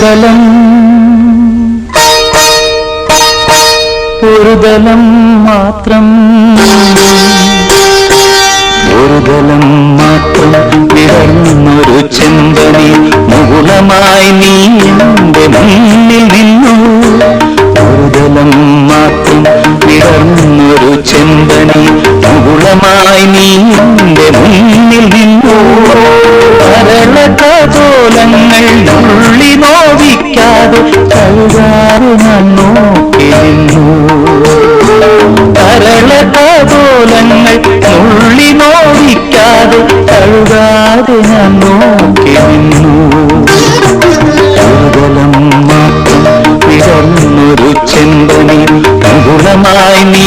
ഒരുതലം ഒരുതലം മാത്രം. ഒരുതലം മാത്രം പിറന്നൊരു ചെമ്പനി മുകുളമായി നീ എന്റെ മുന്നിൽ നിന്നു. ഒരുതലം മാത്രം പിറന്നൊരു ചെമ്പനി മുകുളമായി നീ എന്റെ മുന്നിൽ നിന്നു. കരള കഥ കൈകാറി നോക്കിയിരുന്നു കരള താപോലങ്ങൾ നുള്ളി നോവിക്കാതെ കഴുകാതെ ഞാൻ നോക്കിയിരുന്നു കേവലം മാത്രം പിറന്നൊരു ചെമ്പനിൽ ഗുണമായി നീ